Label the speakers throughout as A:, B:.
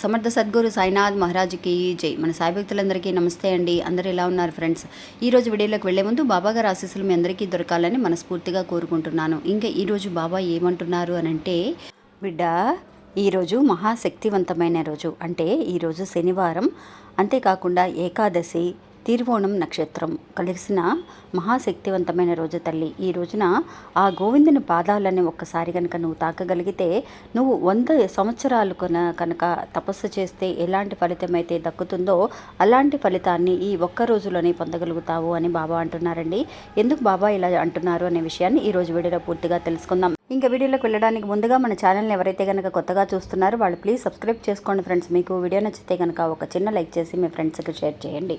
A: సమర్థ సద్గురు సాయినాథ్ మహారాజ్కి జై. మన సాయి భక్తులందరికీ నమస్తే అండి. అందరూ ఎలా ఉన్నారు ఫ్రెండ్స్? ఈ రోజు వీడియోలోకి వెళ్ళే ముందు బాబా గారి ఆశీస్సులు మీ అందరికీ దొరకాలని మనస్ఫూర్తిగా కోరుకుంటున్నాను. ఇంకా ఈరోజు బాబా ఏమంటున్నారు అని అంటే బిడ్డ ఈరోజు మహాశక్తివంతమైన రోజు. అంటే ఈరోజు శనివారం. అంతేకాకుండా ఏకాదశి తిరువోణం నక్షత్రం. కలిసిన మహాశక్తివంతమైన రోజు తల్లి. ఈ రోజున ఆ గోవిందుని పాదాలని ఒక్కసారి కనుక నువ్వు తాకగలిగితే నువ్వు వంద సంవత్సరాలు కనుక తపస్సు చేస్తే ఎలాంటి ఫలితం అయితే దక్కుతుందో అలాంటి ఫలితాన్ని ఈ ఒక్క రోజులోనే పొందగలుగుతావు అని బాబా అంటున్నారండి. ఎందుకు బాబా ఇలా అంటున్నారు అనే విషయాన్ని ఈ రోజు వీడియోలో పూర్తిగా తెలుసుకుందాం. ఇంకా వీడియోలోకి వెళ్ళడానికి ముందుగా మన ఛానల్ని ఎవరైతే కనుక కొత్తగా చూస్తున్నారో వాళ్ళు ప్లీజ్ సబ్స్క్రైబ్ చేసుకోండి ఫ్రెండ్స్. మీకు వీడియో నచ్చితే కనుక ఒక చిన్న లైక్ చేసి మీ ఫ్రెండ్స్కి షేర్ చేయండి.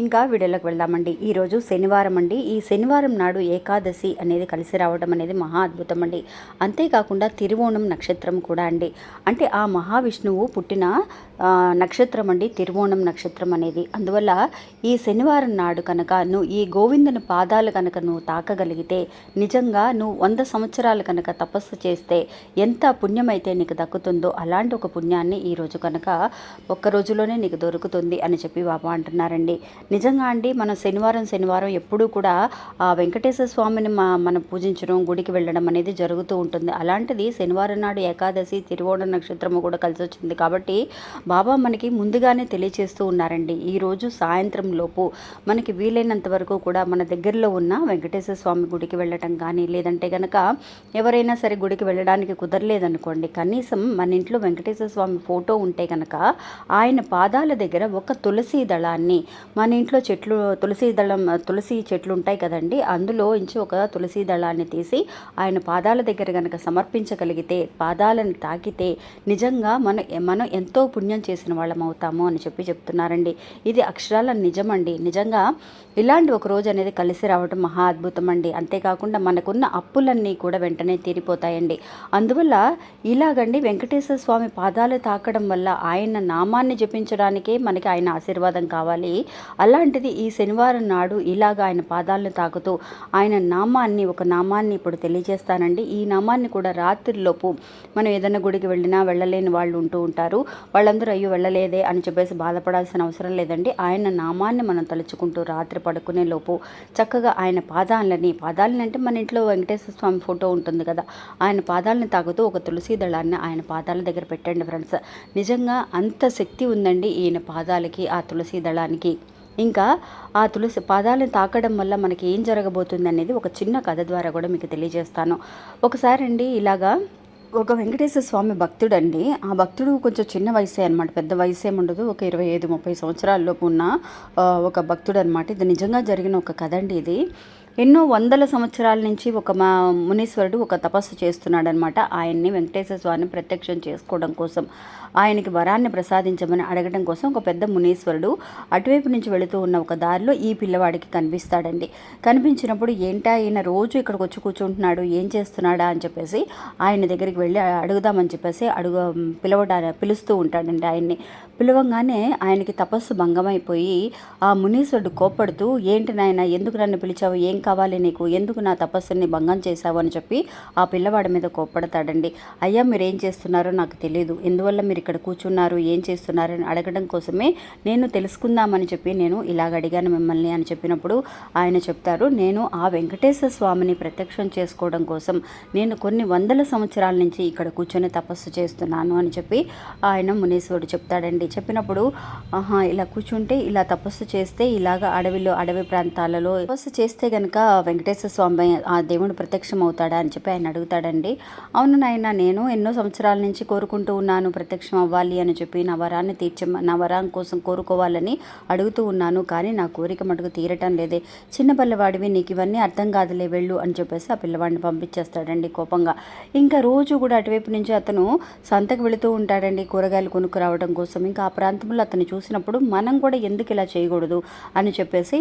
A: ఇంకా వీడియోలోకి వెళ్దామండి. ఈరోజు శనివారం అండి. ఈ శనివారం నాడు ఏకాదశి అనేది కలిసి రావడం అనేది మహా అద్భుతం అండి. అంతేకాకుండా తిరువోణం నక్షత్రం కూడా అండి. అంటే ఆ మహావిష్ణువు పుట్టిన నక్షత్రం అండి. తిరువోణం నక్షత్రం అనేది. అందువల్ల ఈ శనివారం నాడు కనుక నువ్వు ఈ గోవిందుని పాదాలు కనుక నువ్వు తాకగలిగితే నిజంగా నువ్వు వంద సంవత్సరాలు కనుక తపస్సు చేస్తే ఎంత పుణ్యమైతే నీకు దక్కుతుందో అలాంటి ఒక పుణ్యాన్ని ఈరోజు కనుక ఒక్క రోజులోనే నీకు దొరుకుతుంది అని చెప్పి బాబా అంటున్నారండి. నిజంగా అండి మనం శనివారం శనివారం ఎప్పుడూ కూడా ఆ వెంకటేశ్వర స్వామిని మా మనం పూజించడం గుడికి వెళ్ళడం అనేది జరుగుతూ ఉంటుంది. అలాంటిది శనివారం నాడు ఏకాదశి తిరువోణ నక్షత్రము కూడా కలిసి వచ్చింది కాబట్టి బాబా మనకి ముందుగానే తెలియచేస్తూ ఉన్నారండి. ఈరోజు సాయంత్రం లోపు మనకి వీలైనంత వరకు కూడా మన దగ్గరలో ఉన్న వెంకటేశ్వర స్వామి గుడికి వెళ్ళటం కానీ లేదంటే కనుక ఎవరైనా సరే గుడికి వెళ్ళడానికి కుదరలేదనుకోండి కనీసం మన ఇంట్లో వెంకటేశ్వర స్వామి ఫోటో ఉంటే కనుక ఆయన పాదాల దగ్గర ఒక తులసి దళాన్ని మన ఇంట్లో చెట్లు తులసి దళం తులసి చెట్లు ఉంటాయి కదండి. అందులో ఇంచి ఒక తులసి దళాన్ని తీసి ఆయన పాదాల దగ్గర కనుక సమర్పించగలిగితే పాదాలను తాకితే నిజంగా మన మనం ఎంతో పుణ్యం చేసిన వాళ్ళం అవుతాము అని చెప్పి చెప్తున్నారండి. ఇది అక్షరాల నిజమండి. నిజంగా ఇలాంటి ఒక రోజు అనేది కలిసి రావడం మహా అద్భుతం అండి అంతేకాకుండా మనకున్న అప్పులన్నీ కూడా వెంటనే తీరిపోతాయండి. అందువల్ల ఇలాగండి వెంకటేశ్వర స్వామి పాదాలు తాకడం వల్ల ఆయన నామాన్ని జపించడానికే మనకి ఆయన ఆశీర్వాదం కావాలి. అలాంటిది ఈ శనివారం నాడు ఇలాగ ఆయన పాదాలను తాకుతూ ఆయన నామాన్ని ఒక నామాన్ని ఇప్పుడు తెలియజేస్తానండి. ఈ నామాన్ని కూడా రాత్రిలోపు మనం ఏదైనా గుడికి వెళ్ళినా వెళ్ళలేని వాళ్ళు ఉంటూ ఉంటారు. వాళ్ళందరూ అయ్యో వెళ్ళలేదే అని చెప్పేసి బాధపడాల్సిన అవసరం లేదండి. ఆయన నామాన్ని మనం తలుచుకుంటూ రాత్రి పడుకునే లోపు చక్కగా ఆయన పాదాలని పాదాలని అంటే మన ఇంట్లో వెంకటేశ్వర స్వామి ఫోటో ఉంటుంది కదా ఆయన పాదాలను తాగుతూ ఒక తులసి దళాన్ని ఆయన పాదాల దగ్గర పెట్టండి ఫ్రెండ్స్. నిజంగా అంత శక్తి ఉందండి ఈయన పాదాలకి ఆ తులసి దళానికి. ఇంకా ఆ తులసి పాదాలను తాకడం వల్ల మనకి ఏం జరగబోతుంది అనేది ఒక చిన్న కథ ద్వారా కూడా మీకు తెలియజేస్తాను. ఒకసారి అండి ఇలాగా ఒక వెంకటేశ్వర స్వామి భక్తుడండి. ఆ భక్తుడు కొంచెం చిన్న వయసే అనమాట పెద్ద వయసు ఏముండదు. ఉండదు ఒక ఇరవై ఐదు ముప్పై సంవత్సరాల్లోపు ఉన్న ఒక భక్తుడు అనమాట ఇది నిజంగా జరిగిన ఒక కథ అండి ఇది. ఎన్నో వందల సంవత్సరాల నుంచి ఒక మా మునీశ్వరుడు ఒక తపస్సు చేస్తున్నాడనమాట ఆయన్ని వెంకటేశ్వర స్వామిని ప్రత్యక్షం చేసుకోవడం కోసం. ఆయనకి వరాన్ని ప్రసాదించమని అడగడం కోసం ఒక పెద్ద మునీశ్వరుడు అటువైపు నుంచి వెళుతూ ఉన్న ఒక దారిలో ఈ పిల్లవాడికి కనిపిస్తాడండి. కనిపించినప్పుడు ఏంటా ఈయన రోజు ఇక్కడికి వచ్చి కూర్చుంటున్నాడు ఏం చేస్తున్నాడా అని చెప్పేసి ఆయన దగ్గరికి వెళ్ళి అడుగుదామని చెప్పేసి అడుగు పిలవడా పిలుస్తూ ఉంటాడండి ఆయన్ని. పిలవంగానే ఆయనకి తపస్సు భంగమైపోయి ఆ మునీశ్వరుడు కోప్పడుతూ ఏంటి నాయన ఎందుకు నన్ను పిలిచావు? ఏం కావాలి నీకు? ఎందుకు నా తపస్సుని భంగం చేశావు? అని చెప్పి ఆ పిల్లవాడి మీద కోప్పడతాడండి. అయ్యా మీరు ఏం చేస్తున్నారో నాకు తెలియదు ఎందువల్ల మీరు ఇక్కడ కూర్చున్నారు ఏం చేస్తున్నారని అడగడం కోసమే నేను తెలుసుకుందామని చెప్పి నేను ఇలాగ అడిగాను మిమ్మల్ని అని చెప్పినప్పుడు ఆయన చెప్తారు నేను ఆ వెంకటేశ్వర స్వామిని ప్రత్యక్షం చేసుకోవడం కోసం నేను కొన్ని వందల సంవత్సరాల నుంచి ఇక్కడ కూర్చొని తపస్సు చేస్తున్నాను అని చెప్పి ఆయన మునీశ్వరుడు చెప్తాడండి. చెప్పినప్పుడు ఆహా ఇలా కూర్చుంటే ఇలా తపస్సు చేస్తే ఇలాగ అడవిలో అడవి ప్రాంతాలలో తపస్సు చేస్తే గనక వెంకటేశ్వర స్వామి ఆ దేవుడు ప్రత్యక్షం అవుతాడా అని చెప్పి ఆయన అడుగుతాడండి. అవును నాయన నేను ఎన్నో సంవత్సరాల నుంచి కోరుకుంటూ ఉన్నాను ప్రత్యక్ష ప్రత్యక్షం అవ్వాలి అని చెప్పి నా వరాన్ని తీర్చ నా వరం కోసం కోరుకోవాలని అడుగుతూ ఉన్నాను. కానీ నా కోరిక మటుకు తీరటం లేదే. చిన్న పిల్లవాడివి నీకు ఇవన్నీ అర్థం కాదులే వెళ్ళు అని చెప్పేసి ఆ పిల్లవాడిని పంపించేస్తాడండి కోపంగా. ఇంకా రోజు కూడా అటువైపు నుంచి అతను సంతకు వెళుతూ ఉంటాడండి కూరగాయలు కొనుక్కు రావడం కోసం. ఇంకా ఆ ప్రాంతంలో అతను చూసినప్పుడు మనం కూడా ఎందుకు ఇలా చేయకూడదు అని చెప్పేసి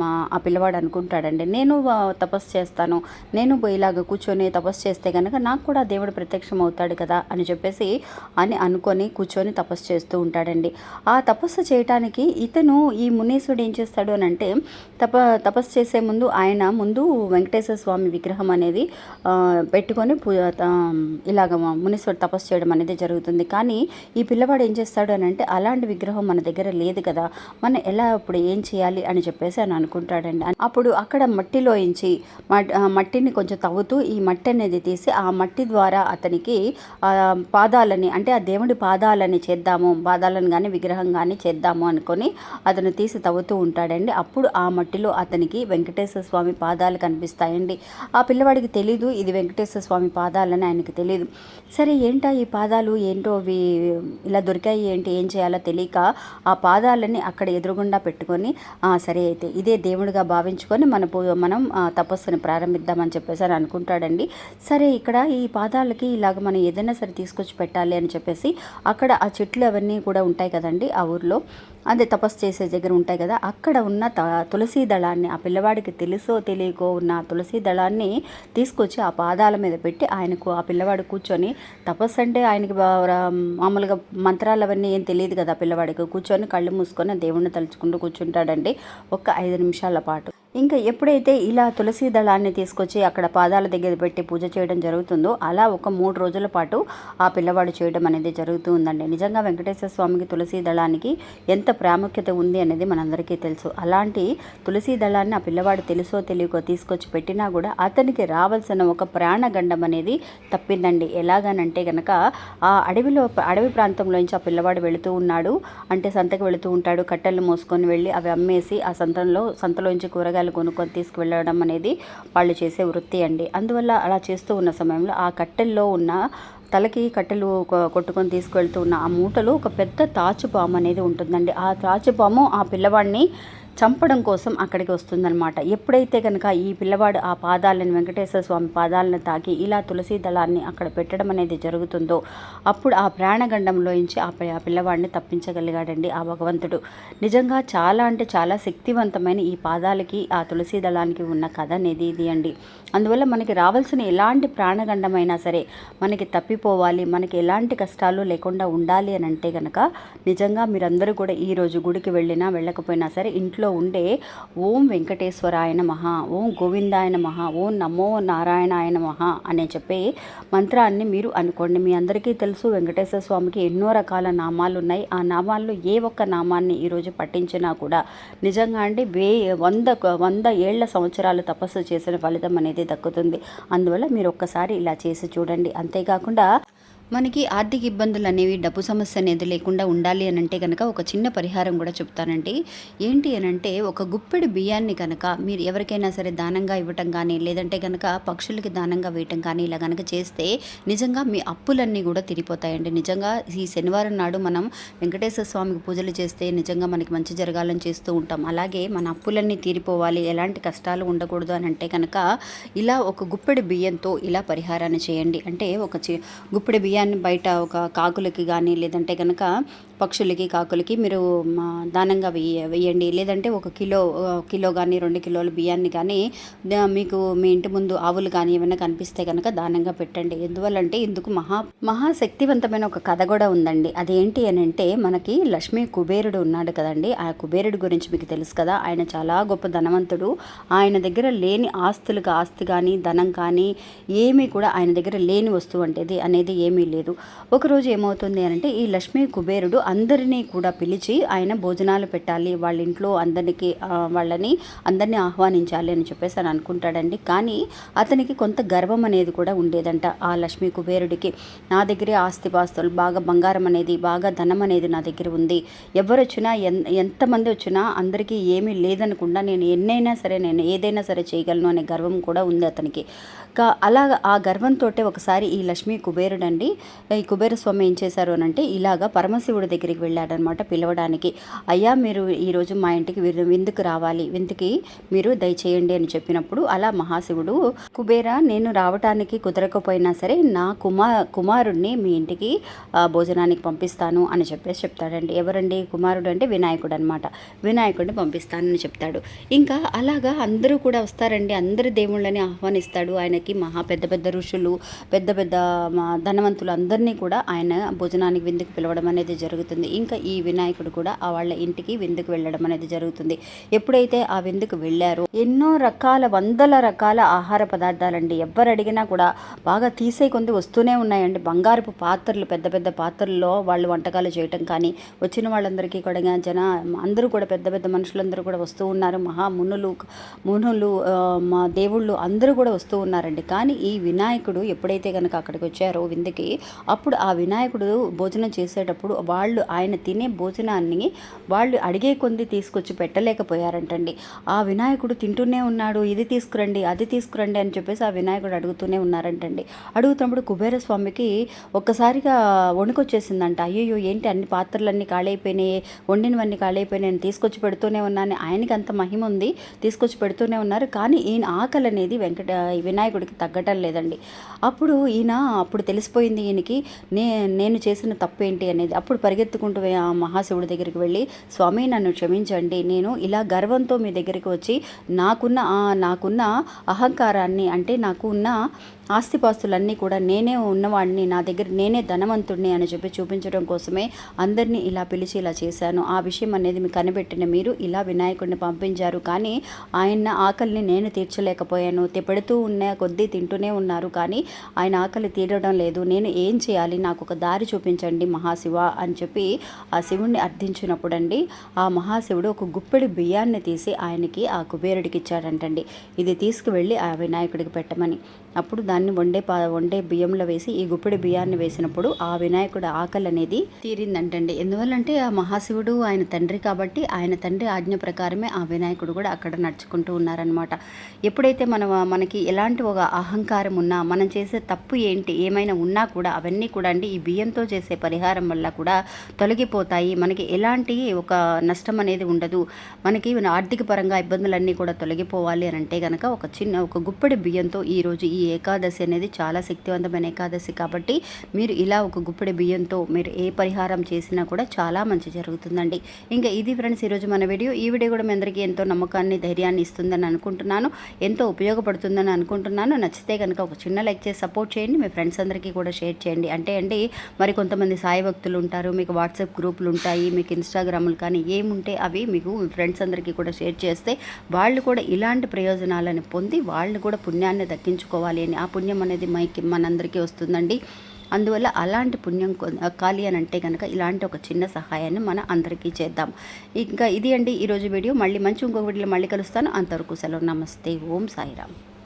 A: మా ఆ పిల్లవాడు అనుకుంటాడండి. నేను తపస్సు చేస్తాను. నేను పోయి ఇలాగ కూర్చొని తపస్సు చేస్తే కనుక నాకు కూడా దేవుడు ప్రత్యక్షం అవుతాడు కదా అని చెప్పేసి అని అనుకొని కూర్చొని తపస్సు చేస్తూ ఉంటాడండి. ఆ తపస్సు చేయటానికి ఇతను ఈ మునీశ్వరుడు ఏం చేస్తాడు అని అంటే తప తపస్సు చేసే ముందు ఆయన ముందు వెంకటేశ్వర స్వామి విగ్రహం అనేది పెట్టుకొని పూ ఇలాగ మునీశ్వరుడు తపస్సు చేయడం అనేది జరుగుతుంది. కానీ ఈ పిల్లవాడు ఏం చేస్తాడు అని అంటే అలాంటి విగ్రహం మన దగ్గర లేదు కదా మనం ఎలా ఇప్పుడు ఏం చేయాలి అని చెప్పేసి అని అనుకుంటాడండి. అప్పుడు అక్కడ మట్టిలోంచి మట్- మట్టిని కొంచెం తవ్వుతూ ఈ మట్టి అనేది తీసి ఆ మట్టి ద్వారా అతనికి పాదాలని అంటే ఆ దేవుని రాముడి పాదాలని చేద్దాము పాదాలను కానీ విగ్రహం కానీ చేద్దాము అనుకొని అతను తీసి తవ్వుతూ ఉంటాడండి. అప్పుడు ఆ మట్టిలో అతనికి వెంకటేశ్వర స్వామి పాదాలు కనిపిస్తాయండి. ఆ పిల్లవాడికి తెలీదు ఇది వెంకటేశ్వర స్వామి పాదాలని ఆయనకి తెలియదు సరే ఏంటా ఈ పాదాలు? ఏంటో అవి ఇలా దొరికాయి ఏంటి? ఏం చేయాలో తెలియక ఆ పాదాలని అక్కడ ఎదురుగుండా పెట్టుకొని సరే అయితే ఇదే దేవుడిగా భావించుకొని మన పూ- మనం తపస్సును తపస్సుని ప్రారంభిద్దామని చెప్పేసి అని అనుకుంటాడండి. సరే ఇక్కడ ఈ పాదాలకి ఇలాగ మనం ఏదైనా సరే తీసుకొచ్చి పెట్టాలి అని చెప్పేసి అక్కడ ఆ చెట్లు అవన్నీ కూడా ఉంటాయి కదండి ఆ ఊర్లో. అదే తపస్సు చేసే దగ్గర ఉంటాయి కదా అక్కడ ఉన్న త తులసీ దళాన్ని ఆ పిల్లవాడికి తెలుసో తెలియకో ఉన్న తులసీ దళాన్ని తీసుకొచ్చి ఆ పాదాల మీద పెట్టి ఆయనకు ఆ పిల్లవాడు కూర్చొని తపస్సు అంటే ఆయనకి మామూలుగా మంత్రాలు అవన్నీ ఏం తెలియదు కదా పిల్లవాడికి. కూర్చొని కళ్ళు మూసుకొని దేవుణ్ణి తలుచుకుంటూ కూర్చుంటాడండి ఒక్క ఐదు నిమిషాల పాటు. ఇంకా ఎప్పుడైతే ఇలా తులసి దళాన్ని తీసుకొచ్చి అక్కడ పాదాల దగ్గర పెట్టి పూజ చేయడం జరుగుతుందో అలా ఒక మూడు రోజుల పాటు ఆ పిల్లవాడు చేయడం అనేది జరుగుతూ ఉందండి. నిజంగా వెంకటేశ్వర స్వామికి తులసి దళానికి ఎంత ప్రాముఖ్యత ఉంది అనేది మనందరికీ తెలుసు. అలాంటి తులసి దళాన్ని ఆ పిల్లవాడు తెలుసో తెలియకో తీసుకొచ్చి పెట్టినా కూడా అతనికి రావాల్సిన ఒక ప్రాణగండం అనేది తప్పిందండి. ఎలాగనంటే గనక ఆ అడవిలో అడవి ప్రాంతంలోంచి ఆ పిల్లవాడు వెళుతూ ఉన్నాడు. అంటే సంతకు వెళుతూ ఉంటాడు. కట్టెలు మోసుకొని వెళ్ళి అవి అమ్మేసి ఆ సంతంలో సంతలోంచి కూరగాయలు కొనుక్కొని తీసుకువెళ్ళడం అనేది వాళ్ళు చేసే వృత్తి అండి. అందువల్ల అలా చేస్తూ ఉన్న సమయంలో ఆ కట్టెల్లో ఉన్న తలకి కట్టెలు కొట్టుకొని తీసుకువెళ్తూ ఉన్న ఆ మూటలో ఒక పెద్ద తాచుపాము అనేది ఉంటుందండి. ఆ తాచుపాము ఆ పిల్లవాడిని చంపడం కోసం అక్కడికి వస్తుందన్నమాట. ఎప్పుడైతే కనుక ఈ పిల్లవాడు ఆ పాదాలను వెంకటేశ్వర స్వామి పాదాలను తాకి ఇలా తులసి దళాన్ని అక్కడ పెట్టడం అనేది జరుగుతుందో అప్పుడు ఆ ప్రాణగండంలోంచి ఆ ఆ పిల్లవాడిని తప్పించగలిగాడండి ఆ భగవంతుడు. నిజంగా చాలా అంటే చాలా శక్తివంతమైన ఈ పాదాలకి ఆ తులసి దళానికి ఉన్న కథ అనేది ఇది అండి. అందువల్ల మనకి రావాల్సిన ఎలాంటి ప్రాణగండమైనా సరే మనకి తప్పిపోవాలి మనకి ఎలాంటి కష్టాలు లేకుండా ఉండాలి అని అంటే కనుక నిజంగా మీరందరూ కూడా ఈరోజు గుడికి వెళ్ళినా వెళ్ళకపోయినా సరే ఇంట్లో ఉండే ఓం వెంకటేశ్వరాయ నమః ఓం గోవిందాయ నమః ఓం నమో నారాయణాయ నమః అనే చెప్పే మంత్రాన్ని మీరు అనుకోండి. మీ అందరికీ తెలుసు వెంకటేశ్వర స్వామికి ఎన్నో రకాల నామాలు ఉన్నాయి ఆ నామాల్లో ఏ ఒక్క నామాన్ని ఈరోజు పఠించినా కూడా నిజంగా అండి వే వంద వంద ఏళ్ళ సంవత్సరాలు తపస్సు చేసిన ఫలితం అనేది దక్కుతుంది. అందువల్ల మీరు ఒక్కసారి ఇలా చేసి చూడండి. అంతేకాకుండా మనకి ఆర్థిక ఇబ్బందులు అనేవి డబ్బు సమస్య అనేది లేకుండా ఉండాలి అని అంటే కనుక ఒక చిన్న పరిహారం కూడా చెప్తానండి. ఏంటి అని అంటే ఒక గుప్పెడు బియ్యాన్ని కనుక మీరు ఎవరికైనా సరే దానంగా ఇవ్వటం కానీ లేదంటే కనుక పక్షులకి దానంగా వేయటం కానీ ఇలా కనుక చేస్తే నిజంగా మీ అప్పులన్నీ కూడా తిరిగిపోతాయండి. నిజంగా ఈ శనివారం నాడు మనం వెంకటేశ్వర స్వామికి పూజలు చేస్తే నిజంగా మనకి మంచి జరగాలని చేస్తూ ఉంటాం. అలాగే మన అప్పులన్నీ తీరిపోవాలి ఎలాంటి కష్టాలు ఉండకూడదు అని అంటే కనుక ఇలా ఒక గుప్పెడు బియ్యంతో ఇలా పరిహారాన్ని చేయండి. అంటే ఒక చి గుప్పెడు బియ్యాన్ని బయట ఒక కాకులకి కానీ లేదంటే కనుక పక్షులకి కాకులకి మీరు మా, దానంగా వేయ వేయండి లేదంటే ఒక కిలో కిలో కానీ రెండు కిలోల బియ్యాన్ని కానీ మీకు మీ ఇంటి ముందు ఆవులు కానీ ఏమైనా కనిపిస్తే కనుక దానంగా పెట్టండి. ఎందువల్లంటే ఇందుకు మహా మహాశక్తివంతమైన ఒక కథ కూడా ఉందండి. అదేంటి అని అంటే మనకి లక్ష్మీ కుబేరుడు ఉన్నాడు కదండి. ఆ కుబేరుడు గురించి మీకు తెలుసు కదా. ఆయన చాలా గొప్ప ధనవంతుడు. ఆయన దగ్గర లేని ఆస్తులకు ఆస్తి కానీ ధనం కానీ ఏమీ కూడా ఆయన దగ్గర లేని వస్తువు అంటేది అనేది ఏమీ లేదు. ఒకరోజు ఏమవుతుంది అని అంటే ఈ లక్ష్మీ కుబేరుడు అందరినీ కూడా పిలిచి ఆయన భోజనాలు పెట్టాలి వాళ్ళ ఇంట్లో అందరికీ వాళ్ళని అందరినీ ఆహ్వానించాలి అని చెప్పేసి అని అనుకుంటాడండి. కానీ అతనికి కొంత గర్వం అనేది కూడా ఉండేదంట ఆ లక్ష్మీ కుబేరుడికి. నా దగ్గరే ఆస్తిపాస్తులు బాగా బంగారం అనేది బాగా ధనం అనేది నా దగ్గర ఉంది. ఎవరు వచ్చినా ఎన్ ఎంతమంది వచ్చినా అందరికీ ఏమీ లేదనకుండా నేను ఎన్నైనా సరే నేను ఏదైనా సరే చేయగలను అనే గర్వం కూడా ఉంది అతనికి. కా అలా ఆ గర్వంతో ఒకసారి ఈ లక్ష్మీ కుబేరుడండి ఈ కుబేరస్వామి ఏం చేశారు అని అంటే ఇలాగా పరమశివుడి దగ్గరికి వెళ్ళాడనమాట పిలవడానికి. అయ్యా మీరు ఈరోజు మా ఇంటికి విందుకు రావాలి. విందుకి మీరు దయచేయండి అని చెప్పినప్పుడు అలా మహాశివుడు కుబేర నేను రావటానికి కుదరకపోయినా సరే నా కుమా కుమారుడిని మీ ఇంటికి భోజనానికి పంపిస్తాను అని చెప్పేసి చెప్తాడండి. ఎవరండి కుమారుడు అంటే వినాయకుడు అనమాట వినాయకుడిని పంపిస్తానని చెప్తాడు. ఇంకా అలాగా అందరూ కూడా వస్తారండి. అందరి దేవుళ్ళని ఆహ్వానిస్తాడు. ఆయనకి మహా పెద్ద పెద్ద ఋషులు పెద్ద పెద్ద ధనవంతులు అందరినీ కూడా ఆయన భోజనానికి విందుకు పిలవడం అనేది జరుగుతుంది. ఇంకా ఈ వినాయకుడు కూడా ఆ వాళ్ళ ఇంటికి విందుకు వెళ్ళడం అనేది జరుగుతుంది. ఎప్పుడైతే ఆ విందుకు వెళ్ళారో ఎన్నో రకాల వందల రకాల ఆహార పదార్థాలండి. ఎవ్వరు అడిగినా కూడా బాగా తీసే కొంది వస్తూనే ఉన్నాయండి. బంగారపు పాత్రలు పెద్ద పెద్ద పాత్రల్లో వాళ్ళు వంటకాలు చేయటం కానీ వచ్చిన వాళ్ళందరికీ కూడా జన అందరూ కూడా పెద్ద పెద్ద మనుషులందరూ కూడా వస్తూ ఉన్నారు. మహా మునులు మునులు ఆ, మా దేవుళ్ళు అందరూ కూడా వస్తూ ఉన్నారండి. కానీ ఈ వినాయకుడు ఎప్పుడైతే కనుక అక్కడికి వచ్చారో విందుకి అప్పుడు ఆ వినాయకుడు భోజనం చేసేటప్పుడు వాళ్ళు ఆయన తినే భోజనాన్ని వాళ్ళు అడిగే కొంది తీసుకొచ్చి పెట్టలేకపోయారంటండి. ఆ వినాయకుడు తింటూనే ఉన్నాడు ఇది తీసుకురండి అది తీసుకురండి అని చెప్పేసి ఆ వినాయకుడు అడుగుతూనే ఉన్నారంటండి. అడుగుతున్నప్పుడు కుబేర స్వామికి ఒక్కసారిగా వణుకొచ్చేసిందంట. అయ్యో ఏంటి అన్ని పాత్రలన్నీ కాళైపోయినాయి వండినవన్నీ ఖాళీ నేను తీసుకొచ్చి పెడుతూనే ఉన్నాను ఆయనకి అంత మహిమ ఉంది తీసుకొచ్చి పెడుతూనే ఉన్నారు. కానీ ఈయన ఆకలి అనేది వెంకట వినాయకుడికి తగ్గటం లేదండి. అప్పుడు ఈయన అప్పుడు తెలిసిపోయింది ఈయనకి. నే నేను చేసిన తప్పు ఏంటి అనేది అప్పుడు పరిగెత్తుకుంటూ ఆ మహాశివుడి దగ్గరికి వెళ్ళి స్వామి నన్ను క్షమించండి. నేను ఇలా గర్వంతో మీ దగ్గరికి వచ్చి నాకున్న నాకున్న అహంకారాన్ని అంటే నాకు ఉన్న ఆస్తిపాస్తులన్నీ కూడా నేనే ఉన్నవాడిని నా దగ్గర నేనే ధనవంతుడిని అని చెప్పి చూపించడం కోసమే అందరినీ ఇలా పిలిచి ఇలా చేశాను. ఆ విషయం అనేది మీకు కనిపెట్టిన మీరు ఇలా వినాయకుడిని పంపించారు. కానీ ఆయన ఆకలిని నేను తీర్చలేకపోయాను. తె- పెడుతూ ఉన్న కొద్దీ తింటూనే ఉన్నారు. కానీ ఆయన ఆకలి తీరడం లేదు. నేను ఏం చేయాలి? నాకు ఒక దారి చూపించండి మహాశివ అని చెప్పి ఆ శివుణ్ణి అర్థించినప్పుడు అండి ఆ మహాశివుడు ఒక గుప్పెడి బియ్యాన్ని తీసి ఆయనకి ఆ కుబేరుడికి ఇచ్చాడంటండి. ఇది తీసుకువెళ్ళి ఆ వినాయకుడికి పెట్టమని. అప్పుడు దాన్ని వండే పా వండే బియ్యంలో వేసి ఈ గుప్పెడి బియ్యాన్ని వేసినప్పుడు ఆ వినాయకుడు ఆకలి అనేది తీరిందంటండి. ఎందువల్లంటే ఆ మహాశివుడు ఆయన తండ్రి కాబట్టి ఆయన తండ్రి ఆజ్ఞ ప్రకారమే ఆ వినాయకుడు కూడా అక్కడ నడుచుకుంటూ ఉన్నారనమాట ఎప్పుడైతే మన మనకి ఎలాంటి ఒక అహంకారం ఉన్నా మనం చేసే తప్పు ఏంటి ఏమైనా ఉన్నా కూడా అవన్నీ కూడా అండి ఈ బియ్యంతో చేసే పరిహారం వల్ల కూడా తొలగిపోతాయి. మనకి ఎలాంటి ఒక నష్టం అనేది ఉండదు. మనకి ఆర్థిక పరంగా ఇబ్బందులన్నీ కూడా తొలగిపోవాలి అని అంటే కనుక ఒక చిన్న ఒక గుప్పెడి బియ్యంతో ఈ రోజు ఈ ఏకాదశి అనేది చాలా శక్తివంతమైన ఏకాదశి కాబట్టి మీరు ఇలా ఒక గుప్పెడి బియ్యంతో మీరు ఏ పరిహారం చేసినా కూడా చాలా మంచి జరుగుతుందండి. ఇంకా ఇది ఫ్రెండ్స్ ఈరోజు మన వీడియో. ఈ వీడియో కూడా మీ అందరికీ ఎంతో నమ్మకాన్ని ధైర్యాన్ని ఇస్తుందని అనుకుంటున్నాను. ఎంతో ఉపయోగపడుతుందని అనుకుంటున్నాను. నచ్చితే కనుక ఒక చిన్న లైక్ చేసి సపోర్ట్ చేయండి. మీ ఫ్రెండ్స్ అందరికీ కూడా షేర్ చేయండి. అంటే అండి మరి కొంతమంది సాయి భక్తులు ఉంటారు మీకు వాట్సాప్ గ్రూపులు ఉంటాయి మీకు ఇన్స్టాగ్రాములు కానీ ఏముంటే అవి మీకు మీ ఫ్రెండ్స్ అందరికీ కూడా షేర్ చేస్తే వాళ్ళు కూడా ఇలాంటి ప్రయోజనాలను పొంది వాళ్ళు కూడా పుణ్యాన్ని దక్కించుకోవాలి అని ఆ పుణ్యం అనేది మైకి మనందరికీ వస్తుందండి. అందువల్ల అలాంటి పుణ్యం కొ- కాలి అని అంటే కనుక ఇలాంటి ఒక చిన్న సహాయాన్ని మన అందరికీ చేద్దాం. ఇంకా ఇది అండి ఈరోజు వీడియో. మళ్ళీ మంచి ఇంకొక వీడియోలో మళ్ళీ కలుస్తాను. అంతవరకు సెలవు. నమస్తే. ఓం సాయిరామ్.